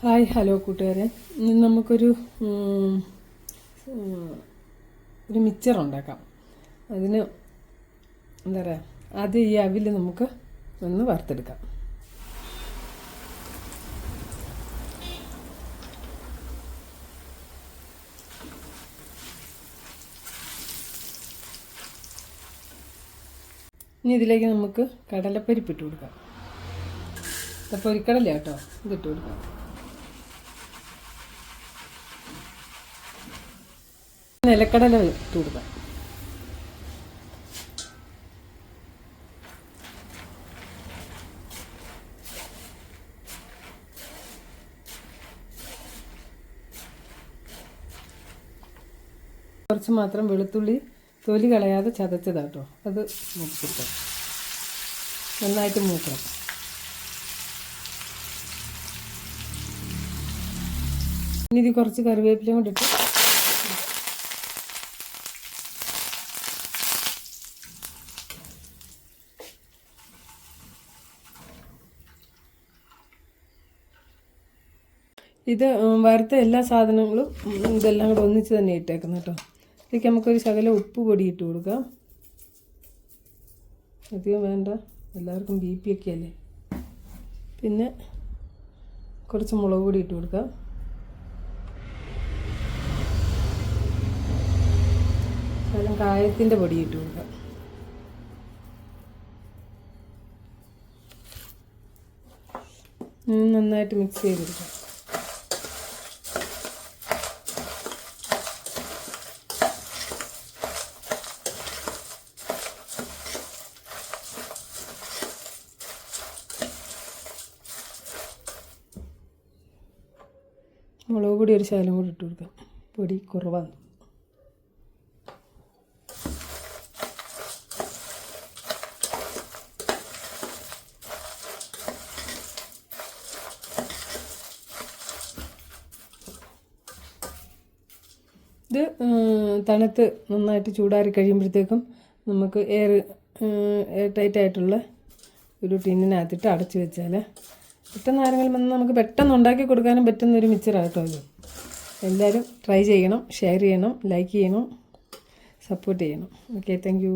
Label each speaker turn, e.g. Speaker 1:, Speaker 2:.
Speaker 1: Hi hello കൂട്ടുകാരെ. നമുക്കൊരു ഒരു മിക്സർ ഉണ്ടാക്കാം. അതിന് എന്താ പറയുക ആദ്യം ഈ അവിൽ നമുക്ക് ഒന്ന് വറുത്തെടുക്കാം. ഇനി ഇതിലേക്ക് നമുക്ക് കടലപ്പരിപ്പ് ഇട്ട് കൊടുക്കാം. ഇത് പൊരിക്കടല കേട്ടോ ഇതിട്ട് കൊടുക്കാം. നിലക്കടല കൊടുക്കാം കുറച്ച് മാത്രം വെളുത്തുള്ളി തൊലി കളയാതെ ചതച്ചതാട്ടോ. അത് മൂപ്പിച്ചെടുക്കാം നന്നായിട്ട് മൂക്കണം. ഇനി ഇത് കുറച്ച് കറിവേപ്പിലയും കൂടി ഇട്ട് ഇത് വറുത്ത എല്ലാ സാധനങ്ങളും ഇതെല്ലാം കൂടെ ഒന്നിച്ച് തന്നെ ഇട്ടേക്കുന്നു കേട്ടോ. ഇതിലേക്ക് നമുക്കൊരു ശകലം ഉപ്പ് പൊടി ഇട്ട് കൊടുക്കാം. അധികം വേണ്ട. എല്ലാവർക്കും ബി പി ഒക്കെ അല്ലേ? പിന്നെ കുറച്ച് മുളക് പൊടി ഇട്ട് കൊടുക്കാം. ശകലം കായത്തിന്റെ പൊടി ഇട്ട് കൊടുക്കാം. നന്നായിട്ട് മിക്സ് ചെയ്തെടുക്കാം. മുളക് പൊടി ഒരു ശകലം കൂടി ഇട്ട് കൊടുക്കാം. പൊടി കുറവാണ്. ഇത് തണുത്ത് നന്നായിട്ട് ചൂടാറി കഴിയുമ്പോഴത്തേക്കും നമുക്ക് എയർ എയർ ടൈറ്റ് ആയിട്ടുള്ള ഒരു ടിന്നിനകത്തിട്ട് അടച്ചു വെച്ചാൽ പെട്ടെന്ന് ആരെങ്കിലും വന്ന് നമുക്ക് പെട്ടെന്ന് ഉണ്ടാക്കി കൊടുക്കാനും പറ്റുന്ന ഒരു മിച്ചറാട്ടോ ഇത്. എല്ലാവരും ട്രൈ ചെയ്യണം ഷെയർ ചെയ്യണം ലൈക്ക് ചെയ്യണം സപ്പോർട്ട് ചെയ്യണം. Okay thank